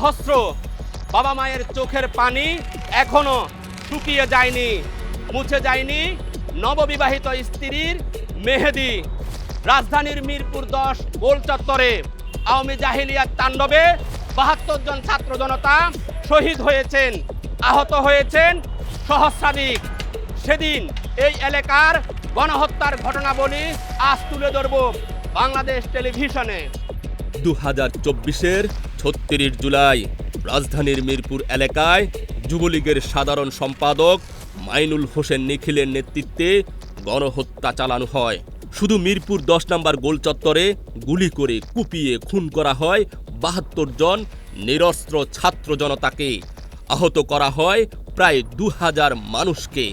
সহস্র বাবা মায়ের চোখের পানি এখনও শুকিয়ে যায়নি, মুছে যায়নি নববিবাহিত স্ত্রীর মেহেদি। রাজধানীর মিরপুর দশ গোল চত্বরে আওয়ামী জাহিলিয়ার তাণ্ডবে বাহাত্তর জন ছাত্র জনতা শহীদ হয়েছেন, আহত হয়েছেন সহস্রাধিক। সেদিন এই এলাকার গণহত্যার ঘটনাবলী আজ তুলে ধরব বাংলাদেশ টেলিভিশনে। দু হাজার চব্বিশের ছত্রিশ জুলাই রাজধানীর মিরপুর এলাকায় যুবলীগের সাধারণ সম্পাদক মাইনুল হোসেন নিখিলের নেতৃত্বে গণহত্যা চালানো হয়। শুধু মিরপুর দশ নম্বর গোল চত্বরে গুলি করে কুপিয়ে খুন করা হয় বাহাত্তর জন নিরস্ত্র ছাত্র জনতাকে। আহত করা হয় প্রায় দু হাজার মানুষকে।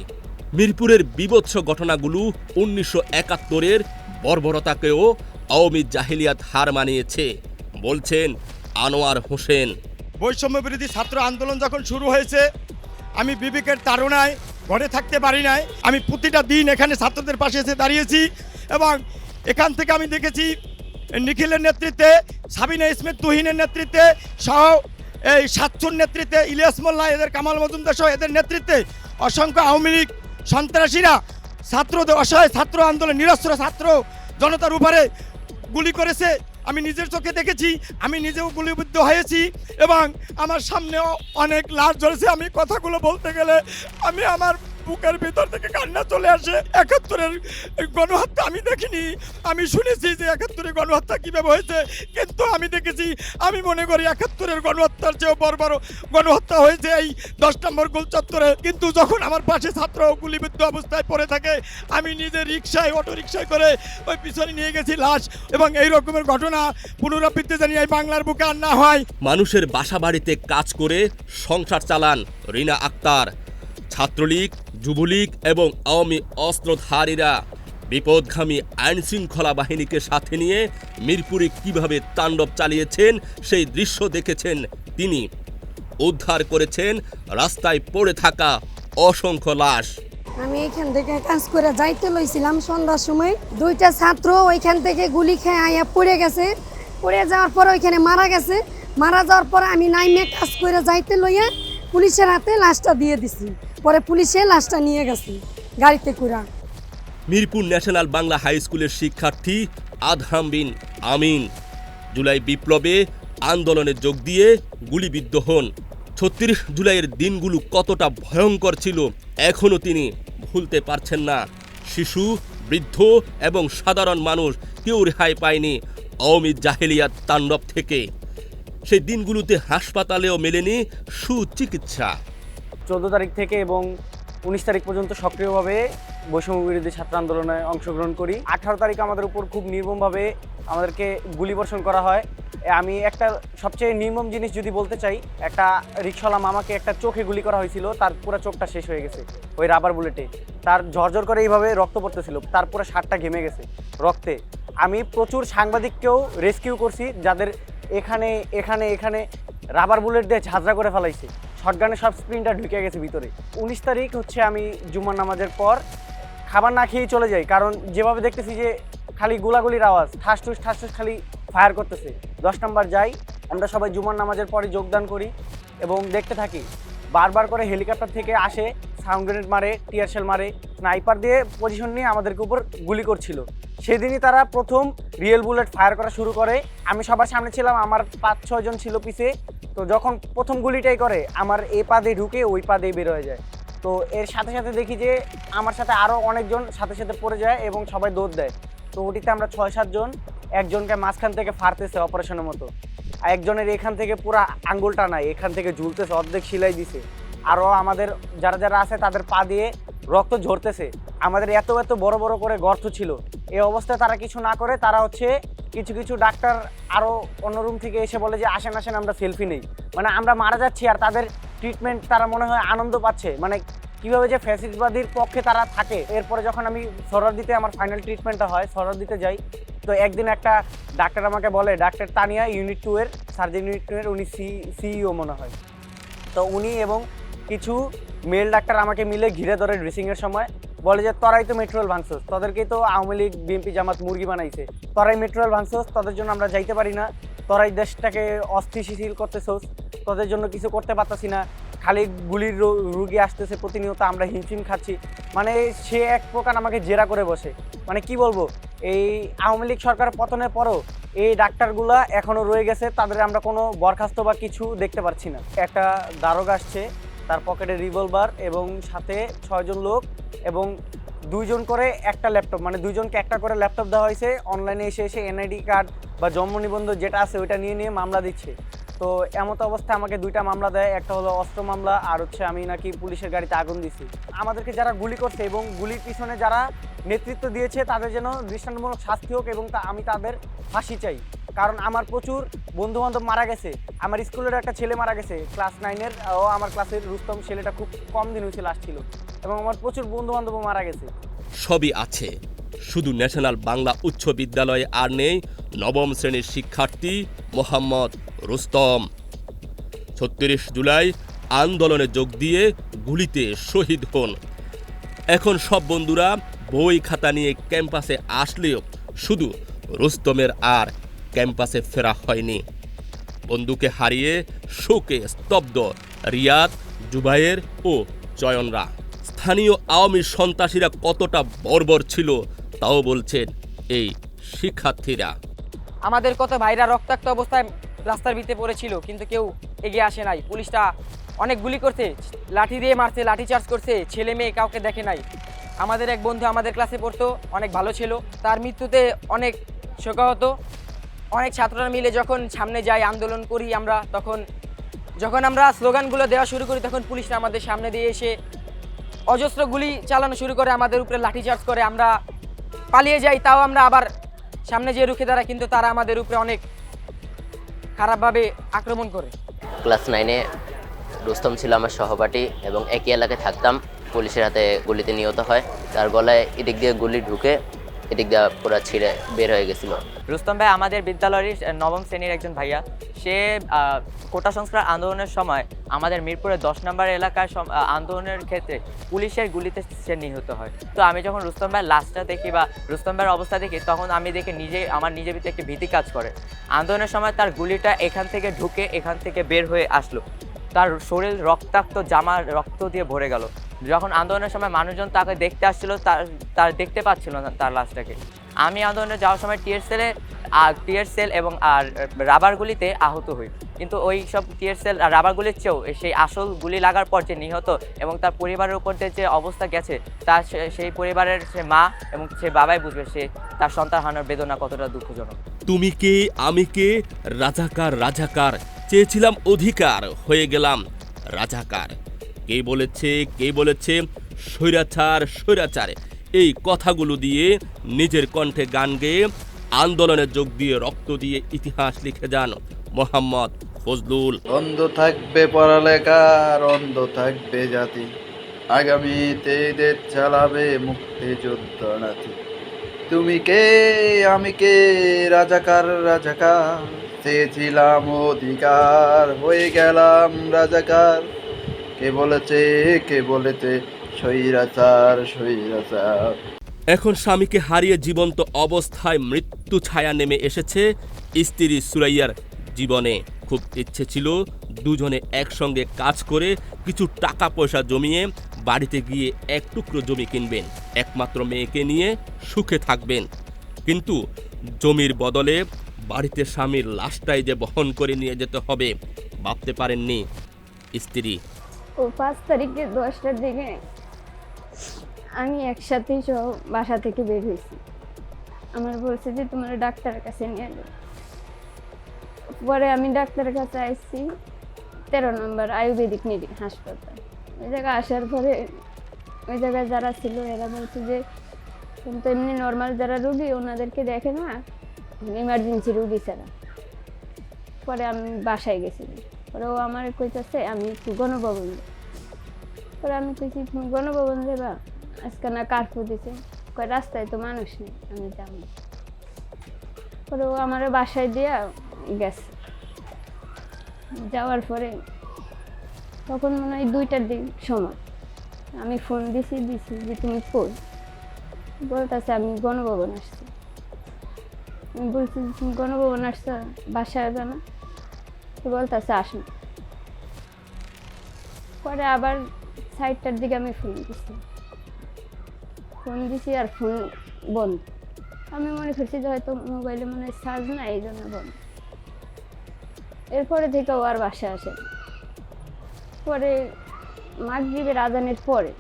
মিরপুরের বিভৎস ঘটনাগুলো উনিশশো একাত্তরের বর্বরতাকেও আওয়ামী জাহিলিয়াত হার মানিয়েছে। বলছেন আনোয়ার হোসেন। বৈষম্য বিরোধী ছাত্র আন্দোলন যখন শুরু হয়েছে, আমি বিবেকের তাড়নায় ঘরে থাকতে পারি নাই। আমি প্রতিটা দিন এখানে ছাত্রদের পাশে এসে দাঁড়িয়েছি এবং এখান থেকে আমি দেখেছি, নিখিলের নেতৃত্বে, সাবিনা ইসমেত তুহিনের নেতৃত্বে সহ এই সাতচুর নেতৃত্বে, ইলিয়াস মোল্লা, এদের কামাল মজুমদার সহ এদের নেতৃত্বে অসংখ্য আওয়ামী লীগ সন্ত্রাসীরা ছাত্রদের অসহায় ছাত্র আন্দোলন নিরস্ত্র ছাত্র জনতার উপরে গুলি করেছে। আমি নিজের চোখে দেখেছি, আমি নিজেও গুলিবিদ্ধ হয়েছি এবং আমার সামনেও অনেক লাশ ঝরেছে। আমি কথাগুলো বলতে গেলে আমি আমার বুকের ভিতর থেকে কান্না চলে আসে। একাত্তরের গণহত্যা আমি দেখিনি। আমি শুনেছি যে একাত্তরের গণহত্যা কীভাবে হয়েছে, কিন্তু আমি দেখেছি, আমি মনে করি একাত্তরের গণহত্যার চেয়েও বড় বড় গণহত্যা হয়েছে এই দশ নম্বর গোল চত্বরে কিন্তু যখন আমার পাশে ছাত্র গুলিবিদ্ধ অবস্থায় পড়ে থাকে, আমি নিজে রিক্সায় অটো রিক্সায় করে ওই পিছনে নিয়ে গেছি লাশ এবং এই রকমের ঘটনা পুনরাবৃত্তি জানি এই বাংলার বুকে আর না হয়। মানুষের বাসা বাড়িতে কাজ করে সংসার চালান রিনা আক্তার। ছাত্রলীগ, যুবলীগ এবং আওয়ামী অস্ত্রধারীরা বিপদগামী আইন শৃঙ্খলা বাহিনীকে সাথে নিয়ে মিরপুরে কীভাবে তাণ্ডব চালিয়েছেন সেই দৃশ্য দেখেছেন তিনি। উদ্ধার করেছেন রাস্তায় পড়ে থাকা অসংখ্য লাশ। আমি এখান থেকে কাজ করে যাইতে লইছিলাম সন্ধ্যার সময়। দুইটা ছাত্র ওইখান থেকে গুলি খেয়ে আইয়া পড়ে গেছে। পড়ে যাওয়ার পর ওইখানে মারা গেছে। মারা যাওয়ার পর আমি নাইমে কাজ করে যাইতে লইয়া পুলিশের হাতে লাশটা দিয়ে দিছি। পরে পুলিশে লাশটা নিয়ে গেছে, গাড়িতে করে। মিরপুর ন্যাশনাল বাংলা হাই স্কুলের শিক্ষার্থী আদহাম বিন আমিন জুলাই বিপ্লবে আন্দোলনে যোগ দিয়ে গুলিবিদ্ধ হন। ছত্রিশ জুলাইয়ের দিনগুলো কতটা ভয়ঙ্কর ছিল, এখনও তিনি ভুলতে পারছেন না। শিশু, বৃদ্ধ এবং সাধারণ মানুষ কেউ রেহাই পায়নি আওয়ামী জাহেলিয়ার তাণ্ডব থেকে। সেই দিনগুলোতে হাসপাতালেও মেলেনি সুচিকিৎসা। চোদ্দ তারিখ থেকে এবং উনিশ তারিখ পর্যন্ত সক্রিয়ভাবে বৈষম্য বিরোধী ছাত্র আন্দোলনে অংশগ্রহণ করি। আঠারো তারিখ আমাদের উপর খুব নির্মমভাবে আমাদেরকে গুলিবর্ষণ করা হয়। আমি একটা সবচেয়ে নির্মম জিনিস যদি বলতে চাই, একটা রিক্সাওয়ালা মামাকে একটা চোখে গুলি করা হয়েছিল, তার পুরো চোখটা শেষ হয়ে গেছে ওই রাবার বুলেটে তার ঝরঝর করে এইভাবে রক্ত পড়তেছিল, তার পুরো শার্টটা ঘেমে গেছে রক্তে। আমি প্রচুর সাংবাদিককেও রেস্কিউ করছি, যাদের এখানে এখানে এখানে রাবার বুলেট দিয়ে ঝাঁঝরা করে ফেলাইছে। শটগানের সব স্প্রিনটা ঢুকে গেছে ভিতরে। উনিশ তারিখ হচ্ছে আমি জুম্মার নামাজের পর খাবার না খেয়েই চলে যাই, কারণ যেভাবে দেখতেছি যে খালি গোলাগুলির আওয়াজ ঠাস ঠুস ঠাস ঠুস খালি ফায়ার করতেছে। দশ নম্বর যাই, আমরা সবাই জুমার নামাজের পরে যোগদান করি এবং দেখতে থাকি, বারবার করে হেলিকপ্টার থেকে আসে সাউন্ড গ্রেনেড মারে টিয়ারশেল মারে স্নাইপার দিয়ে পজিশন নিয়ে আমাদেরকে উপর গুলি করছিল। সেদিনই তারা প্রথম রিয়েল বুলেট ফায়ার করা শুরু করে। আমি সবার সামনে ছিলাম, আমার পাঁচ ছজন ছিল পিছে। তো যখন প্রথম গুলিটাই করে, আমার এ পাদে ঢুকে ওই পাদে বের হয়ে যায়। তো এর সাথে সাথে দেখি যে, আমার সাথে আরও অনেকজন সাথে সাথে পড়ে যায় এবং সবাই দৌড় দেয়। তো ওটিতে আমরা ছয় সাতজন একজনকে মাঝখান থেকে ফারতেছে অপারেশনের মতো। আর একজনের এখান থেকে পুরো আঙ্গুলটা নাই এখান থেকে ঝুলতেছে, অর্ধেক সিলাই দিছে। আরও আমাদের যারা যারা আছে তাদের পা দিয়ে রক্ত ঝরতেছে। আমাদের এত এত বড় বড় করে গর্ত ছিল। এই অবস্থায় তারা কিছু না করে তারা হচ্ছে কিছু কিছু ডাক্তার আরও অন্য রুম থেকে এসে বলে যে, আসেন আসেন, আমরা সেলফি নেই। মানে আমরা মারা যাচ্ছি আর তাদের ট্রিটমেন্ট তারা মনে হয় আনন্দ পাচ্ছে। মানে কীভাবে যে ফ্যাসিসবাদীর পক্ষে তারা থাকে। এরপরে যখন আমি দিতে আমার ফাইনাল ট্রিটমেন্টটা হয় দিতে যাই, তো একদিন একটা ডাক্তার আমাকে বলে, ডাক্তার তানিয়া ইউনিট টু এর সার্জন ইউনিট টু এর উনি সি সিইও মনে হয়। তো উনি এবং কিছু মেল ডাক্তার আমাকে মিলে ঘিরে ধরে ড্রেসিংয়ের সময়। বলে যে, তরাই তো মেট্রোয়েল ভাঙছোস। তোদেরকেই তো আওয়ামী লীগ বিএনপি জামাত, মুরগি বানাইছে। তরাই মেট্রোয়েল ভাঙছোস, তোদের জন্য আমরা যাইতে পারি না। তরাই দেশটাকে অস্থিতিশীল করতেছোস। তাদের জন্য কিছু করতে পারতাছি না। খালি গুলির রুগী আসতেছে প্রতিনিয়ত, আমরা হিমশিম খাচ্ছি। মানে সে এক প্রকার আমাকে জেরা করে বসে। মানে কি বলব, এই আওয়ামী লীগ সরকার পতনের পরও এই ডাক্তারগুলা এখনও রয়ে গেছে। তাদের আমরা কোনো বরখাস্ত বা কিছু দেখতে পাচ্ছি না। একটা দারোগা আসছে। তার পকেটে রিভলভার এবং সাথে ছয়জন লোক এবং দুইজন করে একটা ল্যাপটপ মানে দুইজনকে একটা করে ল্যাপটপ দেওয়া হয়েছে। অনলাইনে এসে এসে এনআইডি কার্ড বা জন্ম নিবন্ধন যেটা আছে ওইটা নিয়ে নিয়ে মামলা দিচ্ছে। তো এমত অবস্থায় আমাকে দুইটা মামলা দেয়, একটা হলো অস্ত্র মামলা আর হচ্ছে আমি নাকি পুলিশের গাড়িতে আগুন দিছি আমাদেরকে যারা গুলি করছে এবং গুলির পিছনে যারা নেতৃত্ব দিয়েছে, তাদের যেন দৃষ্টান্তমূলক শাস্তি হোক এবং তা আমি তাদের ফাঁসি চাই। কারণ আমার প্রচুর বন্ধু বান্ধব মারা গেছে। আমার স্কুলের একটা ছেলে মারা গেছে, ক্লাস নাইনের, ও আমার ক্লাসের রুস্তম ছেলেটা খুব কম দিন হয়েছে লাস্ট ছিল এবং আমার প্রচুর বন্ধু বান্ধবও মারা গেছে। সবই আছে। শুধু ন্যাশনাল বাংলা উচ্চ বিদ্যালয়ে আর নেই, নবম শ্রেণির শিক্ষার্থী মোহাম্মদ রুস্তম। ছত্রিশ জুলাই আন্দোলনে যোগ দিয়ে গুলিতে শহীদ হন। এখন সব বন্ধুরা বই খাতা নিয়ে ক্যাম্পাসে আসলেও শুধু রুস্তমের আর ক্যাম্পাসে ফেরা হয়নি। বন্ধুকে হারিয়ে শোকে স্তব্ধ রিয়াদ জুবাইয়ের ও চয়নরা স্থানীয় আওয়ামী সন্ত্রাসীরা কতটা বর্বর ছিল তাও বলছেন এই শিক্ষার্থীরা। আমাদের কত ভাইরা রক্তাক্ত অবস্থায় রাস্তার ভিতরে পড়েছিল, কিন্তু কেউ এগিয়ে আসে নাই। পুলিশটা অনেক গুলি করছে, লাঠি দিয়ে মারছে, লাঠি চার্জ করছে, ছেলে মেয়ে কাউকে দেখে নাই। আমাদের এক বন্ধু আমাদের ক্লাসে পড়তো, অনেক ভালো ছিল। তার মৃত্যুতে অনেক শোকাহত। অনেক ছাত্ররা মিলে যখন সামনে যাই আন্দোলন করি আমরা, তখন, যখন আমরা স্লোগানগুলো দেওয়া শুরু করি, তখন পুলিশরা আমাদের সামনে দিয়ে এসে অজস্র গুলি চালানো শুরু করে, আমাদের উপরে লাঠিচার্জ করে, আমরা পালিয়ে যাই। তাও আমরা আবার সামনে যে রুখে দাঁড়াই, কিন্তু তারা আমাদের উপরে অনেক খারাপভাবে আক্রমণ করে। ক্লাস নাইনে রুস্তম ছিল আমার সহপাঠী এবং একই এলাকায় থাকতাম। পুলিশের হাতে গুলিতে নিহত হয়। তার গলায় এদিক দিয়ে গুলি ঢুকে এদিক দিয়ে পুরো ছিঁড়ে বের হয়ে গেছিল। রুস্তম ভাই, আমাদের বিদ্যালয়ের নবম শ্রেণির একজন ভাইয়া, সে কোটা সংস্কার আন্দোলনের সময় আমাদের মিরপুরের দশ নম্বর এলাকার আন্দোলনের ক্ষেত্রে পুলিশের গুলিতে সে নিহত হয়। তো আমি যখন রুস্তম ভাইয়ের লাশটা দেখি বা রুস্তম ভাইয়ের অবস্থা দেখি, তখন আমি দেখে নিজে আমার নিজের ভিতরে একটি ভীতি কাজ করে। আন্দোলনের সময় তার গুলিটা এখান থেকে ঢুকে এখান থেকে বের হয়ে আসলো। তার শরীর রক্তাক্ত, জামা রক্ত দিয়ে ভরে গেল। যখন আন্দোলনের সময় মানুষজন তাকে দেখতে আসছিল, তার দেখতে পাচ্ছিল না তার লাশটাকে। আমি আন্দোলনে যাওয়ার সময় টিয়ার সেলে টিয়ার সেল এবং, আর রাবার গুলিতে আহত হই। কিন্তু ওই সব টিয়ার সেল রাবার গুলির চেয়েও সেই আসল গুলি লাগার পর যে নিহত এবং তার পরিবারের উপর যে অবস্থা গেছে তার সে- সেই পরিবারের সে মা এবং সে বাবাই বুঝবে সে তার সন্তান হারানোর বেদনা কতটা দুঃখজনক। তুমি কে? আমি কে? রাজাকার রাজাকার। চেয়েছিলাম অধিকার, হয়ে গেলাম রাজাকার। কে বলেছে কে বলেছে? স্বৈরাচার স্বৈরাচার। এই কথাগুলো দিয়ে নিজের কণ্ঠে গান গেয়ে আন্দোলনে যোগ দিয়ে রক্ত দিয়ে ইতিহাস লিখে যান মোহাম্মদ ফজলুল। অন্ধ থাকবে পড়ালেখার, অন্ধ থাকবে জাতি। আগামীতে দেশ চালাবে মুক্তিযুদ্ধ নাতি। তুমি কে, আমি কে, রাজাকার রাজাকার? চেয়েছিলাম অধিকার, হয়ে গেলাম রাজাকার। কে বলেছে কে বলেছে? এখন স্বামীকে হারিয়ে জীবন্ত অবস্থায় মৃত্যু ছায়া নেমে এসেছে স্ত্রী সুরাইয়ার জীবনে। খুব ইচ্ছে ছিল দুজনে একসঙ্গে কাজ করে কিছু টাকা পয়সা জমিয়ে বাড়িতে গিয়ে এক টুকরো জমি কিনবেন, একমাত্র মেয়েকে নিয়ে সুখে থাকবেন। কিন্তু জমির বদলে বাড়িতে স্বামীর লাশটাই যে বহন করে নিয়ে যেতে হবে, ভাবতে পারেননি স্ত্রী। ও, পাঁচ তারিখে দশটার দিকে আমি একসাথেই সহ বাসা থেকে বের হয়েছি। আমার বলছে যে, তোমার ডাক্তারের কাছে নিয়ে যাবে পরে আমি ডাক্তারের কাছে আসছি তেরো নম্বর আয়ুর্বেদিক নিডি হাসপাতাল। ওই জায়গায় আসার পরে ওই জায়গায় যারা ছিল, এরা বলছে যে কিন্তু এমনি নর্মাল যারা রুগী, ওনাদেরকে দেখে না ইমার্জেন্সি রুগী ছাড়া। পরে আমি বাসায় গেছি পরে ও আমার কইতেছে, আমি একটু গণভবন। পরে আমি কইছি, গণভবন দেবা আজকে না কার্ফু দিছে। কয়, রাস্তায় তো মানুষ নেই, আমি যাব। না। পরে ও আমার বাসায় দিয়া গেছে। যাওয়ার পরে তখন মনে হয় দুইটার দিন সময়। আমি ফোন দিছি দিছি যে, তুমি কই? বলতেছে, আমি গণভবন আসছি। আমি বলছি গণভবন আসছো, বাসায় তো বলতেছে, আসুন। পরে আবার সাইডটার দিকে আমি ফোন দিছি। ফোন দিছি আর ফোন বন্ধ। আমি মনে করছি যে হয়তো মোবাইলে মনে হয় চার্জ না এই জন্য বন্ধ। এরপরে থেকে ও আর বাসায় আসে। পরে মাগরীবের আজানের পরে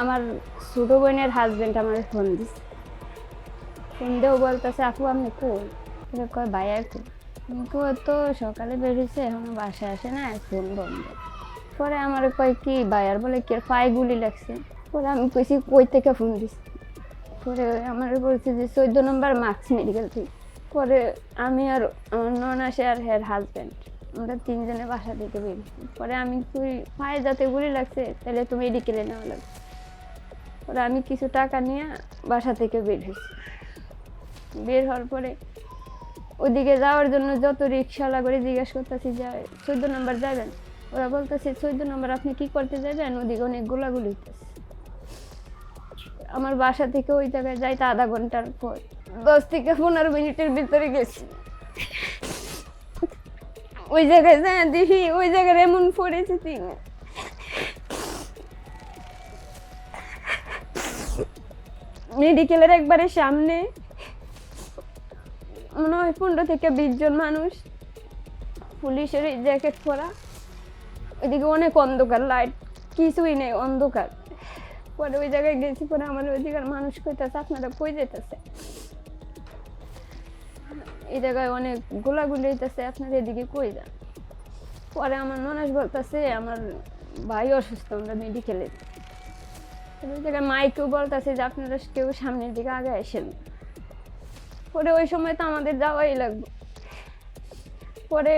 আমার ছোট বোনের হাজবেন্ড আমার ফোন দিছে। ফোন দিয়েও বলতেছে, আপু, আপনি কই, ভাইয়া কই? আমি তো সকালে বেরিয়েছে এখনও বাসায় আসে না ফোন বন্ধ। পরে আমার কয় কি, ভাইয়ার বলে কি পায়ে গুলি লাগছে। পরে আমি কইছি, কই থেকে ফোন দিছি পরে আমার বলছে যে, চোদ্দ নম্বর মার্কস মেডিকেল থেকে। পরে আমি আর আমার নন আসে আর হের হাজব্যান্ড আমরা তিনজনে বাসা থেকে বেরিয়েছি পরে আমি তুই পায়ে যাতে গুলি লাগছে, তাহলে তুমি মেডিকেলে নেওয়া লাগবে। পরে আমি কিছু টাকা নিয়ে বাসা থেকে বের হয়েছি। বের হওয়ার পরে ওদিকে যাওয়ার জন্য যত রিক্সাওয়ালা করে জিজ্ঞেস করতেছি যে, চোদ্দ নম্বর যাবেন? ওরা বলতেছে, চোদ্দ নম্বর আপনি কি করতে যাবেন? ওদিকে অনেক গোলাগুলি হইতেছে। আমার বাসা থেকে ওই জায়গায় যাইতে আধা ঘণ্টার পর দশ থেকে পনেরো মিনিটের ভিতরে গেছি। ওই জায়গায় যাই দেখি, ওই জায়গায় এমন পরিস্থিতি মেডিকেলের একবারে সামনে মনে হয় পনেরো থেকে বিশ জন মানুষ। পুলিশের জ্যাকেট পরা। ওইদিকে অনেক অন্ধকার লাইট কিছুই নেই, অন্ধকার। পরে ওই জায়গায় গেছি, পরে আমার ওইদিকার মানুষ কইতেছে, আপনারা কই যেতেছে এই জায়গায় অনেক গোলাগুলি হইতেছে, আপনারা এদিকে কই যান? পরে আমার ননাস বলতেছে, আমার ভাই অসুস্থ, আমরা মেডিকেলে ওই জায়গায় মাইকেও বলতেছে যে, আপনারা কেউ সামনের দিকে আগে আসেন। পরে ওই সময় তো আমাদের যাওয়াই লাগবে। পরে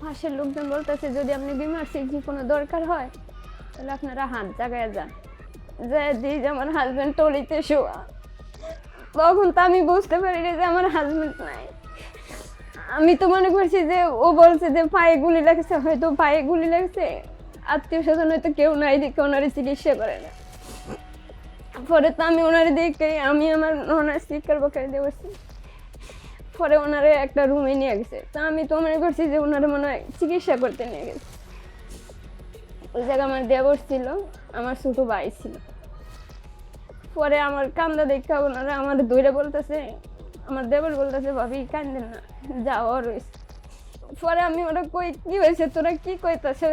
পাশের লোকজন বলতেছে, যদি আপনি বিমার্সির কোনো দরকার হয়, তাহলে আপনারা হাত জাগায় যান। যে দিই যে আমার হাজব্যান্ড টলিতে শোয়া। তখন তো আমি বুঝতে পারি যে আমার হাজব্যান্ড নাই। আমি তো মনে করছি যে ও বলছে যে পায়ে গুলি লাগছে, হয়তো পায়ে গুলি লাগছে। আত্মীয় স্বজন হয়তো কেউ নাই দেখে ওনারে চিকিৎসা করে না। পরে তো আমি ওনারে দেখে আমি আমার ওনার স্পিকার বকাই দিয়ে বসছি পরে ওনারে একটা রুমে নিয়ে গেছে। তা আমি তো মনে করছি যে ওনারে মনে হয় চিকিৎসা করতে নিয়ে গেছে। ওই জায়গায় আমার দেবর ছিল, আমার ছোট ভাই ছিল। পরে আমার কান্দা দেখা ওনারা আমার দৌড়ে বলতেছে, আমার দেবর বলতেছে, ভাবি, কান্দেন না যাওয়া রয়েছে পরে আমি ওরা কই, কি হয়েছে? তোরা কি কইতাছে?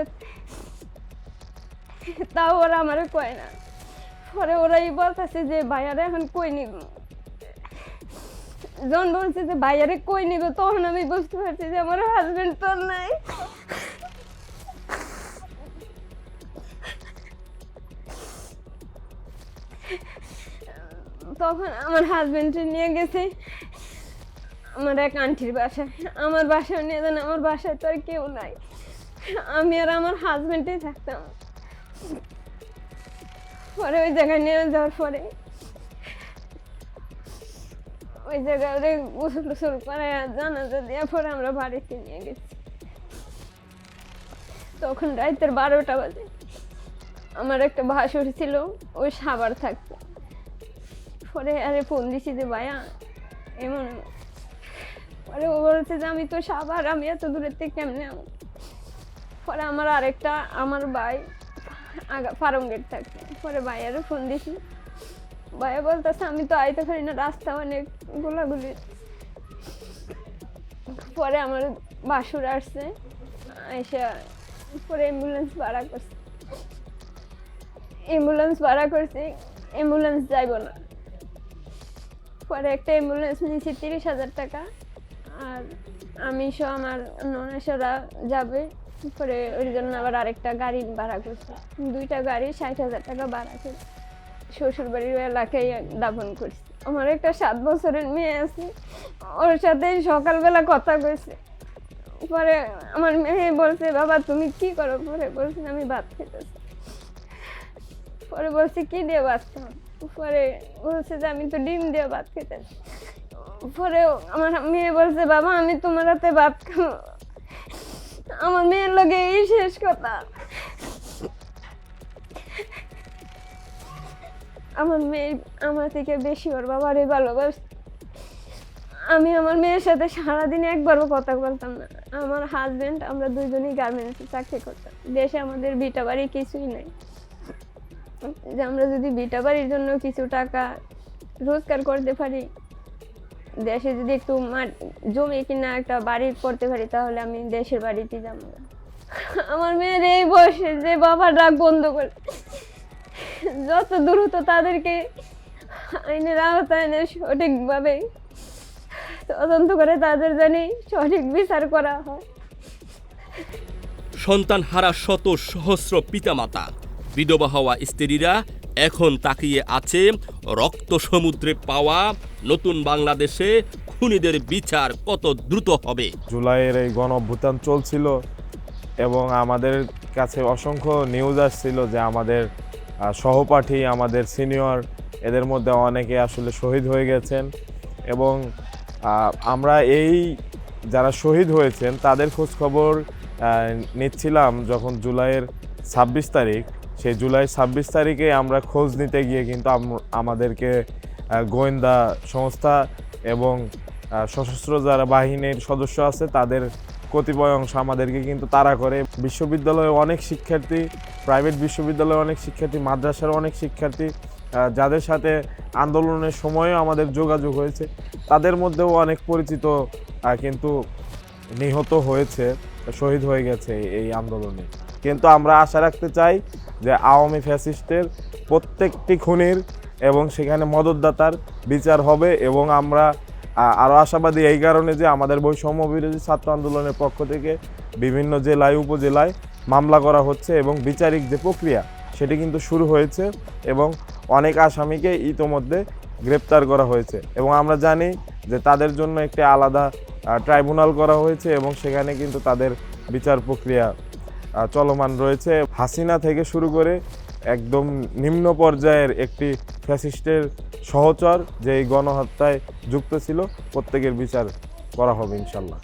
তাও ওরা আমারে কয় না। পরে ওরাই বলতেছে যে ভাইয়ারা এখন কই নিব? যখন বলছে যে ভাইয়ারে কই নিব? তখন আমি বুঝতে পারছি যে, আমার হাজবেন্ড তো নাই। তখন আমার হাজবেন্ডে নিয়ে গেছে আমার এক আন্টির বাসায়। আমার বাসায় নিয়ে যান আমার বাসায় তো আর কেউ নাই। আমি আর আমার হাজবেন্ডেই থাকতাম। পরে ওই জায়গায় নিয়ে যাওয়ার পরে ওই জায়গায় ওদের গোসল টোসল করে জানাজা দেওয়ার পরে আমরা বাড়িতে নিয়ে গেছি। তখন রাতের বারোটা বাজে। আমার একটা ভাসুর ছিল, ওই সাবার থাকতো। পরে আরে ফোন দিছি যে, ভাইয়া, এমন। পরে ও বলছে যে, আমি তো সাবার আমি এত দূরের থেকে কেমনে আমো পরে আমার আরেকটা, আমার ভাই আগা ফার্ম গেট থাকে পরে ভাইয়ারও ফোন দিছি। ভাইয়া বলতেছে, আমি তো আইতে পারি না, রাস্তা অনেক গোলাগুলি। পরে আমার বাসুর আসছে, এসে পরে অ্যাম্বুলেন্স ভাড়া করছে। অ্যাম্বুলেন্স ভাড়া করছি অ্যাম্বুলেন্স যাইব না। পরে একটা অ্যাম্বুলেন্স নিয়েছি তিরিশ হাজার টাকা, আর আমি সহ আমার ননেশরা যাবে, পরে ওই জন্য আবার আরেকটা গাড়ি ভাড়া করছি। দুইটা গাড়ি ষাট হাজার টাকা ভাড়া করছি। শ্বশুর বাড়ির এলাকায় দাফন করছি। আমার একটা সাত বছরের মেয়ে আছে, ওর সাথে সকালবেলা কথা কইছে। পরে আমার মেয়ে বলছে, বাবা, তুমি কি করো? পরে বলছি, আমি ভাত খেতেছি। পরে বলছে, কি দিয়ে ভাত খাও? পরে বলছে যে, আমি তো ডিম দিয়ে ভাত খেতে পরে আমার মেয়ে বলছে, বাবা, আমি তোমার হাতে ভাত খাব। আমার মেয়ের লগে এই শেষ কথা। আমার মেয়ে আমার থেকে বেশি ওর বাবারে ভালোবাস। আমি আমার মেয়ের সাথে সারাদিন একবারও কথা বলতাম না। আমার হাজবেন্ড আমরা দুজনেই গার্মেন্টসে চাকরি করতাম। দেশে আমাদের বিটা বাড়ি কিছুই নাই। যে আমরা যদি বিটা বাড়ির জন্য কিছু টাকা রোজগার করতে পারি, দেশে যদি একটু জমি কিনা একটা বাড়ি করতে পারি, তাহলে আমি দেশের বাড়িতে যাব। আমার মেয়ের এই বয়সে যে বাবার রাগ বন্ধ করে যত দ্রুত তাদেরকে আইনের আওতায় এনে সঠিকভাবে তদন্ত করে তাদের জানি সঠিক বিচার করা হয়। সন্তান হারা শত সহস্র পিতামাতা বিধবা হওয়া স্ত্রীরা এখন তাকিয়ে আছে রক্ত সমুদ্রে পাওয়া নতুন বাংলাদেশে খুনিদের বিচার কত দ্রুত হবে। জুলাইয়ের এই গণ অভ্যুত্থান চলছিল এবং আমাদের কাছে অসংখ্য নিউজ আসছিল যে আমাদের সহপাঠী আমাদের সিনিয়র, এদের মধ্যে অনেকে আসলে শহীদ হয়ে গেছেন এবং আমরা এই যারা শহীদ হয়েছেন তাদের খোঁজখবর নিচ্ছিলাম যখন জুলাইয়ের ছাব্বিশ তারিখ। সেই জুলাই ছাব্বিশ তারিখে আমরা খোঁজ নিতে গিয়ে কিন্তু আমাদেরকে গোয়েন্দা সংস্থা এবং সশস্ত্র যারা বাহিনীর সদস্য আছে তাদের কতিপয় অংশ আমাদেরকে কিন্তু তারা করে। বিশ্ববিদ্যালয়ে অনেক শিক্ষার্থী প্রাইভেট বিশ্ববিদ্যালয়ে অনেক শিক্ষার্থী, মাদ্রাসার অনেক শিক্ষার্থী যাদের সাথে আন্দোলনের সময়ও আমাদের যোগাযোগ হয়েছে, তাদের মধ্যেও অনেক পরিচিত কিন্তু নিহত হয়েছে, শহীদ হয়ে গেছে এই- আন্দোলনে। কিন্তু আমরা আশা রাখতে চাই যে আওয়ামী ফ্যাসিস্টের প্রত্যেকটি খুনির এবং সেখানে মদতদাতার বিচার হবে এবং আমরা আরও আশাবাদী এই কারণে যে আমাদের বৈষম্য বিরোধী ছাত্র আন্দোলনের পক্ষ থেকে বিভিন্ন জেলায়, উপজেলায় মামলা করা হচ্ছে এবং বিচারিক যে প্রক্রিয়া, সেটি কিন্তু শুরু হয়েছে এবং অনেক আসামিকে ইতোমধ্যে গ্রেপ্তার করা হয়েছে এবং আমরা জানি যে তাদের জন্য একটি আলাদা ট্রাইব্যুনাল করা হয়েছে এবং সেখানে কিন্তু তাদের বিচার প্রক্রিয়া চলমান রয়েছে। হাসিনা থেকে শুরু করে একদম নিম্ন পর্যায়ের একটি ফ্যাসিস্টের সহচর যে এই গণহত্যায় যুক্ত ছিল, প্রত্যেকের বিচার করা হবে, ইনশাল্লাহ।